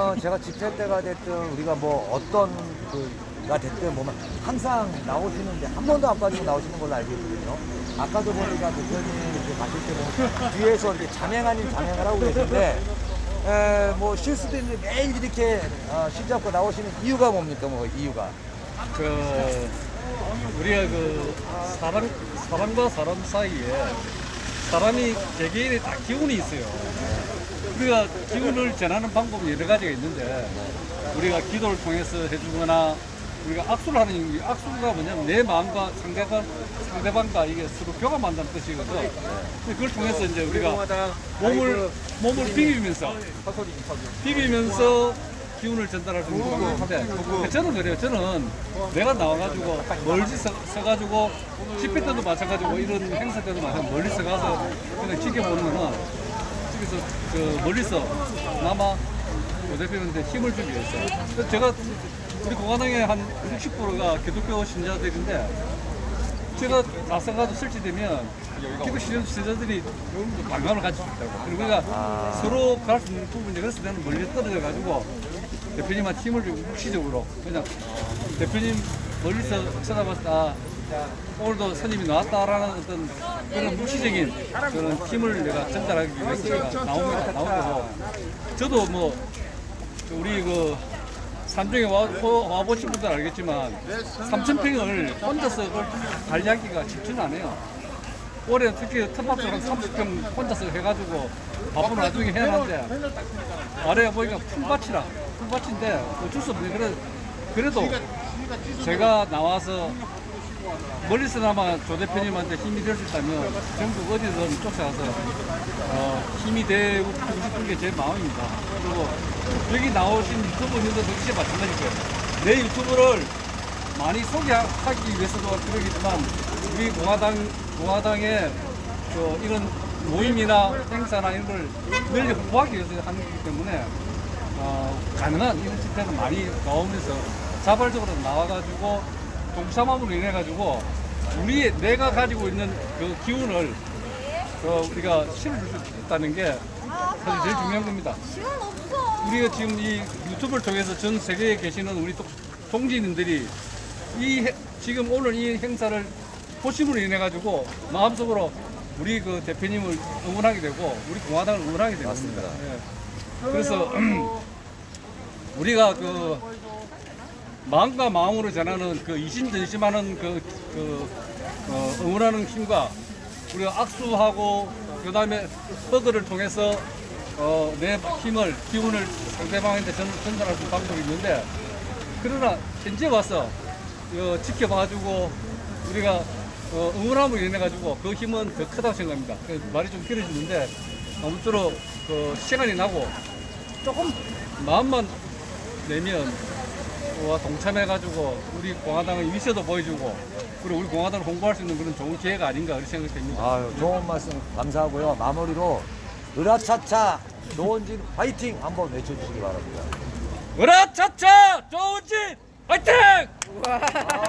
어, 제가 집회 때가 됐든 우리가 뭐 어떤 그가 됐든 보면 항상 나오시는데 한 번도 안 빠지고 나오시는 걸로 알고 있거든요. 아까도 보니까 대표님 이렇게 가실 때 보면 뒤에서 이렇게 자맹 아닌 자맹을 하고 계신데 에, 뭐 실수도 있는데 매일 이렇게 어, 실 잡고 나오시는 이유가 뭡니까? 뭐 이유가? 그 우리가 그 사람 사람과 사람 사이에 사람이 개개인의 다 기운이 있어요. 우리가 기운을 전하는 방법이 여러 가지가 있는데 우리가 기도를 통해서 해주거나 우리가 악수를 하는 이유, 악수가 뭐냐면 내 마음과 상대방 상대방과 이게 서로 교감한다는 뜻이거든. 그걸 통해서 이제 우리가 몸을 몸을 비비면서 비비면서 기운을 전달할 수 있는 방법인데 저는 그래요. 저는 내가 나와가지고 멀리 서, 서가지고 집회 때도 마찬가지고 이런 행사 때도 마찬가지고 멀리 서가서 그냥 지켜보는 거는 집에서 그 멀리서 남아 고 대표한테 힘을 주기 위해서. 제가 우리 공화당의 한 60%가 기독교 신자들인데 제가 나서가지고 설치되면 기독 신자- 신자들이 관광을 가질 수 있다고. 그리고 우리가 서로 갈수 있는 부분이 그래서 나는 멀리 떨어져 가지고 대표님한테 힘을 주고 묵시적으로 그냥 대표님 멀리서 아, 오늘도 스님이 나왔다라는 어떤 그런 묵시적인 그런 힘을 내가 전달하기 위해서 제가 나온, 나온 거고. 저도 뭐 우리 그 산중에 와, 와- 와 보신 분들 알겠지만 3,000평을 혼자서 그걸 관리하기가 쉽지는 않아요. 올해 특히 텃밭을 한 30평 혼자서 해가지고 바쁜 와중에 해놨는데 아래에 보니까 풀밭이라 풀밭인데 어쩔 수 없네. 그래, 그래도 제가 나와서 멀리서나마 조 대표님한테 힘이 될 수 있다면 전국 어디든 쫓아가서 어, 힘이 되고 싶은 게 제 마음입니다. 그리고 여기 나오신 유튜버님들도 역시 마찬가지일 거예요. 내 유튜브를 많이 소개하기 위해서도 그러겠지만 우리 공화당 공화당의 그 이런 모임이나 행사나 이런 걸 널리 홍보하기 위해서 하는 거기 때문에 어, 가능한 이런 집회는 많이 나오면서 자발적으로 나와가지고 동참함으로 인해 가지고 우리 내가 가지고 있는 그 기운을 그 우리가 실을 줄수 있다는 게 사실 제일 중요한 겁니다. 시간 없어. 우리가 지금 이 유튜브를 통해서 전 세계에 계시는 우리 동- 동지인들이 이 해- 지금 오늘 이 행사를 보심으로 인해 가지고 마음속으로 우리 그 대표님을 응원하게 되고 우리 공화당을 응원하게 됩니다. 맞습니다. 예. 그래서 우리가 그 마음과 마음으로 전하는 그 이심전심하는 그, 그 어, 응원하는 힘과 우리가 악수하고 그 다음에 허그를 통해서 어, 내 힘을 기운을 상대방한테 전, 전달할 수 있는 방법이 있는데 그러나 현재 와서 어, 지켜봐주고 우리가 어, 응원함을 인해 가지고 그 힘은 더 크다고 생각합니다. 그래서 말이 좀 길어지는데 아무쪼록 그 시간이 나고 조금 마음만 내면 와 동참해가지고 우리 공화당의 위세도 보여주고 그리고 우리 공화당을 홍보할 수 있는 그런 좋은 기회가 아닌가 그렇게 생각됩니다. 아유, 좋은 말씀 감사하고요. 마무리로 으라차차 노원진 화이팅 한번 외쳐주시기 바랍니다. 으라차차 짓 화이팅! 감사합니다.